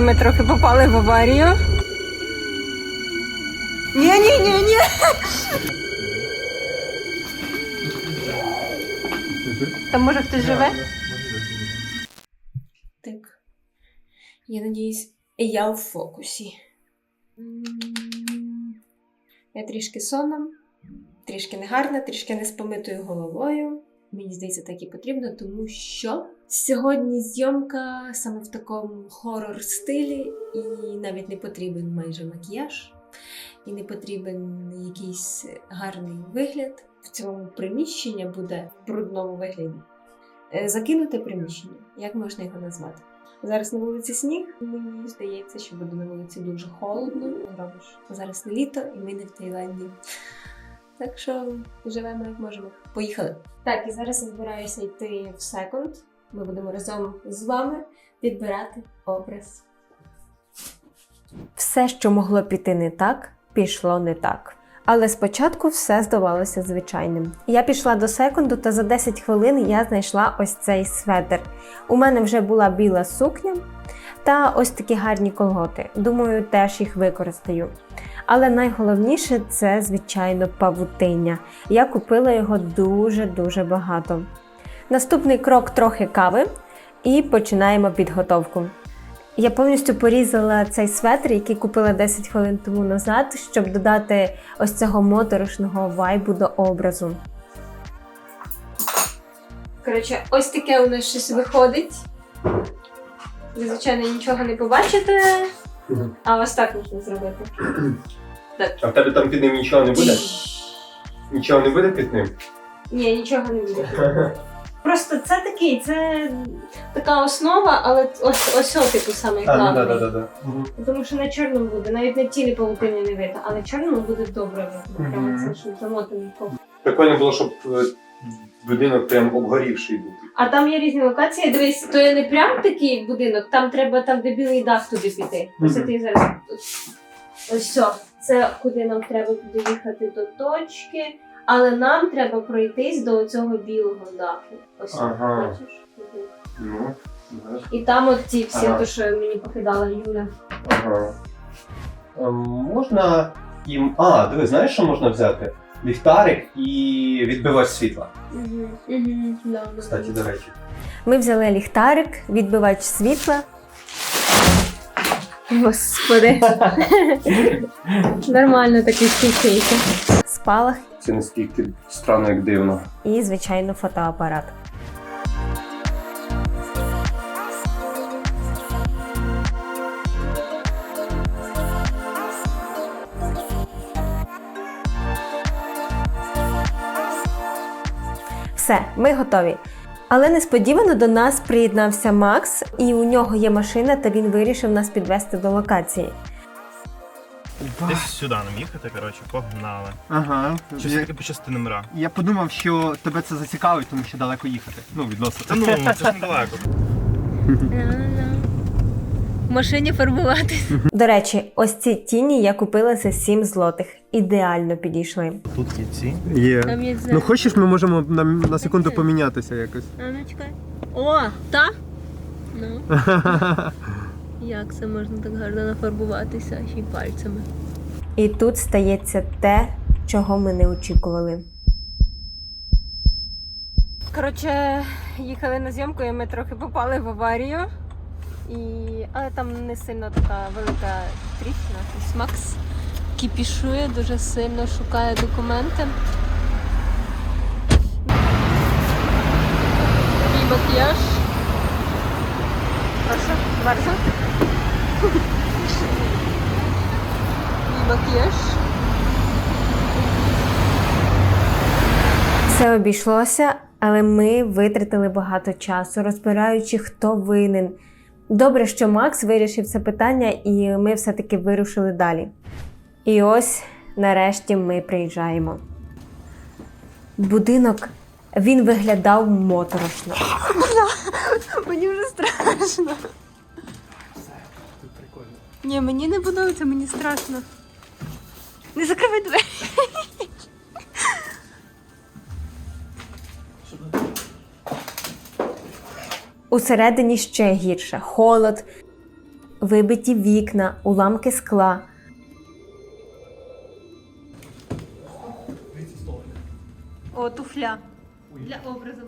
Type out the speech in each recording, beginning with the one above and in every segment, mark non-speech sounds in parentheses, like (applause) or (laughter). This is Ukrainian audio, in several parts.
Ми трохи попали в аварію. Ні, ні, ні, ні. Там може хтось живе? Так. Я надіюсь, я в фокусі. Я трішки сонна, трішки негарна, трішки не з помитою головою. Мені здається, так і потрібно, тому що сьогодні зйомка саме в такому хорор стилі, і навіть не потрібен майже макіяж, і не потрібен якийсь гарний вигляд. В цьому приміщення буде в брудному вигляді. Е, Закинуте приміщення, як можна його назвати? Зараз на вулиці сніг. Мені здається, що буде на вулиці дуже холодно. Робиш зараз літо, і ми не в Таїланді. Так що живемо як можемо. Поїхали. Так, і зараз я збираюся йти в секонд. Ми будемо разом з вами підбирати образ. Все, що могло піти не так, пішло не так. Але спочатку все здавалося звичайним. Я пішла до секунду, та за 10 хвилин я знайшла ось цей светр. У мене вже була біла сукня та ось такі гарні колготи. Думаю, теж їх використаю. Але найголовніше це, звичайно, павутиння. Я купила його дуже-дуже багато. Наступний крок трохи кави і починаємо підготовку. Я повністю порізала цей светр, який купила 10 хвилин тому назад, щоб додати ось цього моторошного вайбу до образу. Коротше, ось таке у нас щось виходить. Ви, звичайно, нічого не побачите, а ось так можна зробити. (clears throat) А в тебе там під ним нічого не буде? Нічого не буде під ним? Ні, нічого не буде. (laughs) Просто це такий, це така основа, але ось ось о, типу саме А, ну да, да, да, да. Мгм. Тому що на чорному буде, навіть на тілі павутини не видно, а на чорному буде добре видно. Прямо Мгм. це замотаний ков. Прикольно було, щоб е, будинок прям обгорівший був. А там є різні локації. Дивись, то є не прям такий будинок, там треба там, де білий дах туди піти. Ось Мгм. ти зараз. Ось все. Це куди нам треба туди їхати до точки, але нам треба пройтись до цього білого даху. Ось Ага. бачиш? Ну. І там от ці всі, Ага. то, що мені покидала Юля. Ага. Ем, можна їм. А, диви, знаєш, що можна взяти? Ліхтарик і відбивач світла. Угу. Угу. Да, Кстати, до речі. Ми взяли ліхтарик, відбивач світла. Господи. Нормально такий стійкийся. Спалах Це наскільки странно, як дивно. і, звичайно, фотоапарат. Все, ми готові. Але несподівано до нас приєднався Макс, і у нього є машина, та він вирішив нас підвести до локації. Десь сюди нам їхати, коротше, погнали. Ага. Чи Я, таке почасти номера. я подумав, що тебе це зацікавить, тому що далеко їхати. Ну, відносно. Та ну, це ж недалеко. В машині фарбуватись. До речі, ось ці тіні я купила за 7 злотих. Ідеально підійшли. Тут є ці. Є. Там є Ну хочеш, ми можемо на, на секунду помінятися якось. А ну чекай. О, та? Ну. (laughs) Як це можна так гарно нафарбуватися ще й пальцями? І тут стається те, чого ми не очікували. Коротше, їхали на зйомку, і ми трохи попали в аварію. І... Але там не сильно така велика тріщина. Ось Макс кіпішує, дуже сильно шукає документи. Мій макіяж. Прошу, bardzo. Мій макіяж. Все обійшлося, але ми витратили багато часу, розбираючи, хто винен. Добре, що Макс вирішив це питання, і ми все-таки вирушили далі. І ось нарешті ми приїжджаємо. Будинок він виглядав моторошно. (laughs) Мені вже страшно. Ні, мені не подобається, мені страшно. Не закривай двері. Усередині ще гірше холод, вибиті вікна, уламки скла. О, туфля. Для образу.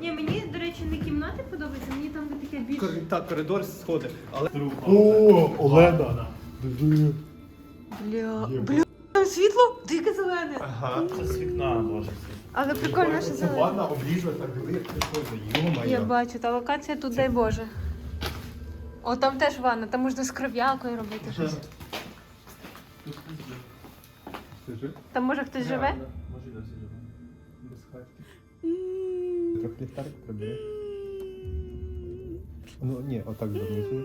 Ні, мені, до речі, не кімнати подобається, мені там де таке більше. Так, коридор сходи. Але О, Олена. Диви. Бля, бля, там світло? Дике зелене. Ага. Це з вікна, боже. Але прикольно, що Це зелене. ванна обліжує, так диви, як прикольно. Я бачу, та локація тут, дай Боже. О, там теж ванна, там можна з кров'якою робити щось. Там може хтось живе? Може, досі живе. Без хатки. Трохи. Ну, ні, отак донизу.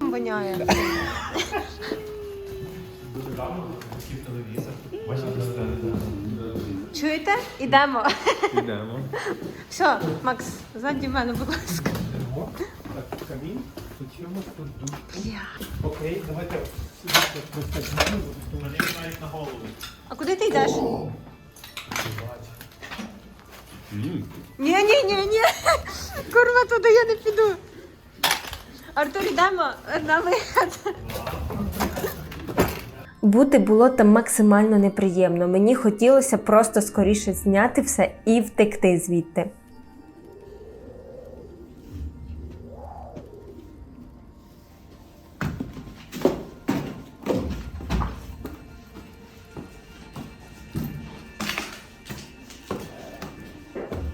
Воняє. Дуже давно хотів телевізор. Бачите, Чуєте? Ідемо. Йдемо. Все, Макс, ззаді мене, будь ласка. Так, камін. Включимо тут душ. Окей, давайте Мені навіть на голову. А куди ти йдеш? Ні, ні, ні, ні. Курва, туди я не піду. Артур, йдемо на вихід. Бути було там максимально неприємно. Мені хотілося просто скоріше зняти все і втекти звідти.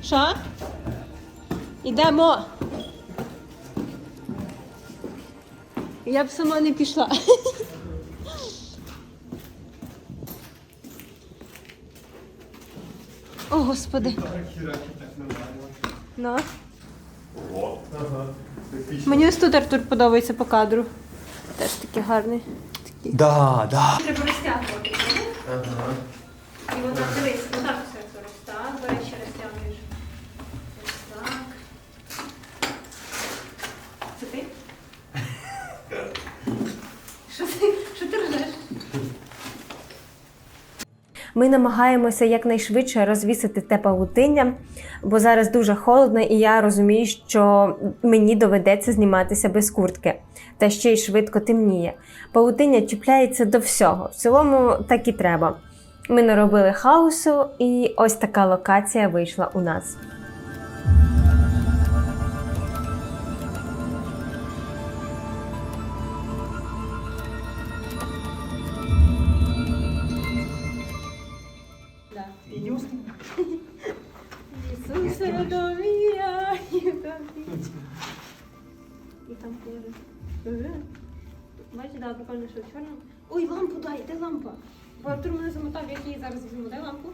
Що? Ідемо. Я б сама не пішла. (laughs) О, господи. Ну. Мені ось тут Артур подобається по кадру. Теж такий гарний. Такий. Да, да. Треба розтягувати. Ага. І отак дивись, отак все Артур. Так, до речі, розтягуєш. Ось так. Це ти? Що ти? Що ти ржеш? Ми намагаємося якнайшвидше розвісити те павутиння, бо зараз дуже холодно, і я розумію, що мені доведеться зніматися без куртки. Та ще й швидко темніє. Павутиння чіпляється до всього. В цілому так і треба. Ми наробили хаосу, і ось така локація вийшла у нас. Ісусе, довіряю. І там теж. Бачиш, да, прикольно, що в чорному. Ой, лампу дай, де лампа? Бо Артур мене замотав, як я її зараз візьму. Дай лампу.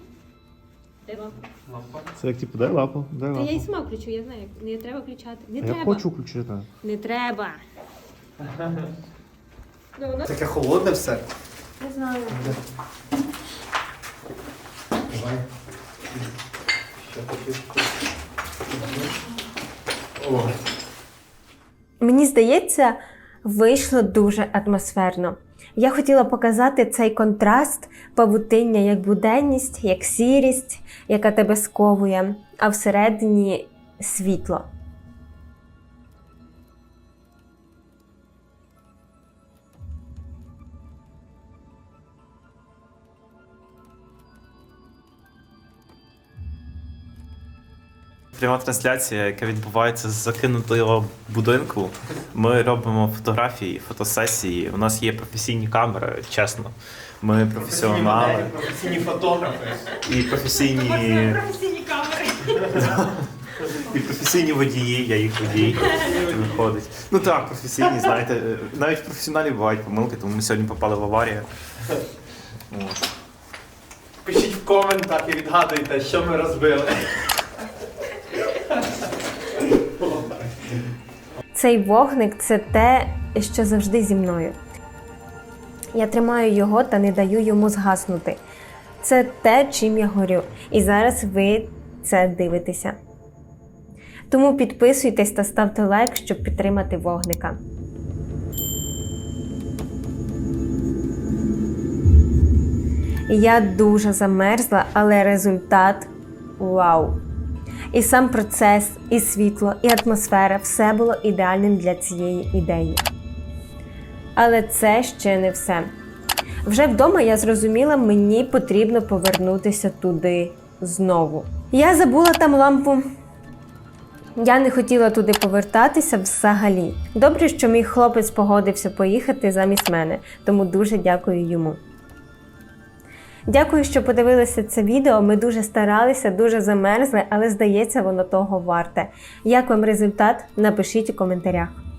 Дай лампу. Лампа. Це як типу, дай лапу, дай Та я і сама включу, я знаю, як. Не треба включати. Не Я треба. хочу включити. Не треба. Ну. Таке холодне все. Не знаю. Давай. Мені здається, вийшло дуже атмосферно. Я хотіла показати цей контраст павутиння як буденність, як сірість, яка тебе сковує, а всередині світло. Пряма трансляція, яка відбувається з закинутого будинку. Ми робимо фотографії, фотосесії. У нас є професійні камери, чесно. Ми професіонали Професійні фотографи. і професійні, Професійні камери. і професійні водії, я їх водій виходить. Ну так, професійні, знаєте, навіть в професіоналів бувають помилки, тому ми сьогодні попали в аварію. От. Пишіть в коментах і відгадуйте, що ми розбили. Цей вогник це те, що завжди зі мною. Я тримаю його та не даю йому згаснути. Це те, чим я горю. І зараз ви це дивитеся. Тому підписуйтесь та ставте лайк, щоб підтримати вогника. Я дуже замерзла, але результат вау! І сам процес, і світло, і атмосфера все було ідеальним для цієї ідеї. Але це ще не все. Вже вдома я зрозуміла, мені потрібно повернутися туди знову. Я забула там лампу. Я не хотіла туди повертатися взагалі. Добре, що мій хлопець погодився поїхати замість мене, тому дуже дякую йому. Дякую, що подивилися це відео. Ми дуже старалися, дуже замерзли, але здається, воно того варте. Як вам результат? Напишіть у коментарях.